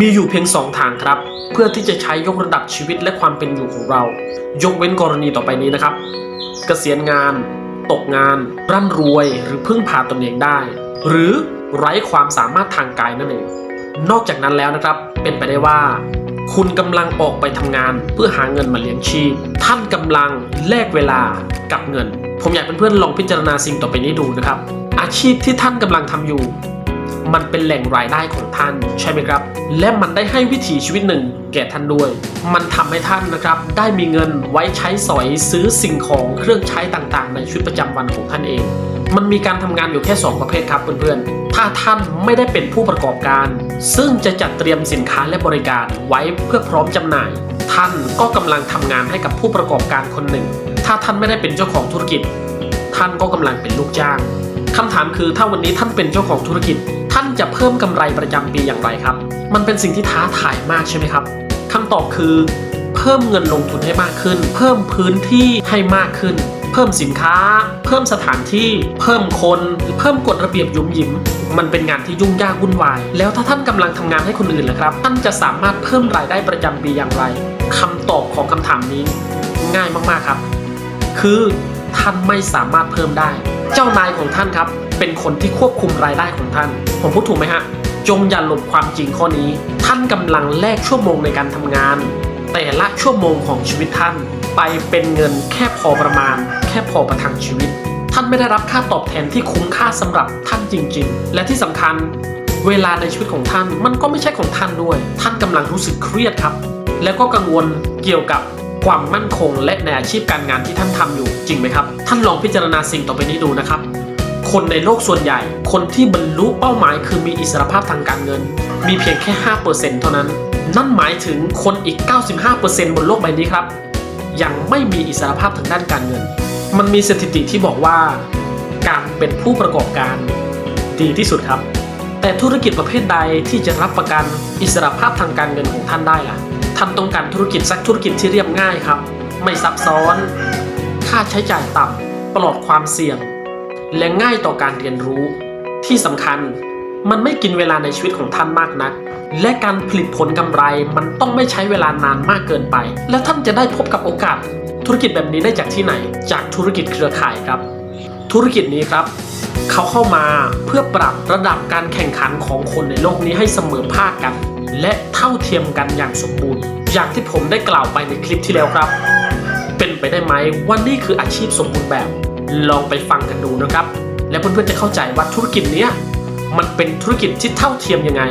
มีอยู่เพียงสองทางครับ เพื่อที่จะใช้ยกระดับชีวิตและความเป็นอยู่ของเรา ยกเว้นกรณีต่อไปนี้นะครับ เกษียณงาน ตกงาน ร่ำรวยหรือพึ่งพาตนเองได้ หรือไร้ความสามารถทางกายนั่นเอง นอกจากนั้นแล้วนะครับ เป็นไปได้ว่า คุณกำลังออกไปทำงานเพื่อหาเงินมาเลี้ยงชีพ ท่านกำลังแลกเวลากับเงิน ผมอยากเป็นเพื่อนๆลองพิจารณาสิ่งต่อไปนี้ดูนะครับ อาชีพที่ท่านกำลังทำอยู่ มันเป็นแหล่งรายได้ของท่านใช่ไหมครับ และมันได้ให้วิถีชีวิตหนึ่งแก่ท่านด้วย มันทำให้ท่านนะครับได้มีเงินไว้ใช้สอยซื้อสิ่งของเครื่องใช้ต่างๆ ในชีวิตประจำวันของท่านเอง มันมีการทำงานอยู่แค่ 2 ประเภทครับเพื่อนๆ ถ้าท่านไม่ได้เป็นผู้ประกอบการ ซึ่งจะจัดเตรียมสินค้าและบริการไว้เพื่อพร้อมจำหน่าย ท่านก็กำลังทำงานให้กับผู้ประกอบการคนหนึ่ง ถ้าท่านไม่ได้เป็นเจ้าของธุรกิจ ท่านก็กำลังเป็นลูกจ้างคำถามคือถ้าวันนี้ท่านเป็นเจ้าของธุรกิจ จะเพิ่มกำไรประจำปีอย่างไรครับ มันเป็นสิ่งที่ท้าทายมากใช่ไหมครับคำตอบคือ เพิ่มเงินลงทุนให้มากขึ้น เพิ่มพื้นที่ให้มากขึ้น เพิ่มสินค้า เพิ่มสถานที่ เพิ่มคน เพิ่มกฎระเบียบยุ่มยิ้มมันเป็นงานที่ยุ่งยากวุ่นวาย แล้วถ้าท่านกำลังทำงานให้คนอื่นล่ะครับ ท่านจะสามารถเพิ่มรายได้ประจำปีอย่างไรคำตอบของคำถามนี้ ง่ายมากๆครับ คือท่านไม่สามารถเพิ่มได้ เจ้านายของท่านครับ เป็นคนที่ควบคุมรายได้ของท่าน ผมพูดถูกไหมฮะ จงอย่าหลบความจริงข้อนี้ ท่านกำลังแลกชั่วโมงในการทำงาน แต่ละชั่วโมงของชีวิตท่าน ไปเป็นเงินแค่พอประมาณ แค่พอประทังชีวิต ท่านไม่ได้รับค่าตอบแทนที่คุ้มค่าสำหรับท่านจริง ๆ และที่สำคัญ เวลาในชีวิตของท่านมันก็ไม่ใช่ของท่านด้วย ท่านกำลังรู้สึกเครียดครับ แล้วก็กังวลเกี่ยวกับความมั่นคงและในอาชีพการงานที่ท่านทำอยู่จริงไหมครับ ท่านลองพิจารณาสิ่งต่อไปนี้ดูนะครับ คนในโลกส่วนใหญ่ คนที่บรรลุเป้าหมายคือมีอิสรภาพทางการเงิน มีเพียงแค่ 5%เท่านั้น นั่นหมายถึงคนอีก 95%บนโลกใบนี้ครับ ยังไม่มีอิสรภาพทางด้านการเงิน มันมีสถิติที่บอกว่า การเป็นผู้ประกอบการดีที่สุดครับ แต่ธุรกิจประเภทใดที่จะรับประกันอิสรภาพทางการเงินของท่านได้ล่ะ ท่านต้องการธุรกิจสักธุรกิจที่เรียบง่ายครับ ไม่ซับซ้อน ค่าใช้จ่ายต่ำปลอดความเสี่ยง และง่ายต่อการเรียนรู้ ที่สำคัญมันไม่กินเวลาในชีวิตของท่านมากนัก และการผลิตผลกำไรมันต้องไม่ใช้เวลานานมากเกินไป และท่านจะได้พบกับโอกาส ธุรกิจแบบนี้ได้จากที่ไหน จากธุรกิจเครือข่ายครับ ธุรกิจนี้ครับ เขาเข้ามาเพื่อปรับระดับการแข่งขันของคนในโลกนี้ให้เสมอภาคกัน และเท่าเทียมกันอย่างสมบูรณ์ อย่างที่ผมได้กล่าวไปในคลิปที่แล้วครับ เป็นไปได้ไหมว่านี่คืออาชีพสมบูรณ์แบบ ลองไปฟังกันดูนะครับ และเพื่อนๆจะเข้าใจว่าธุรกิจนี้มันเป็นธุรกิจที่เท่าเทียมยังไง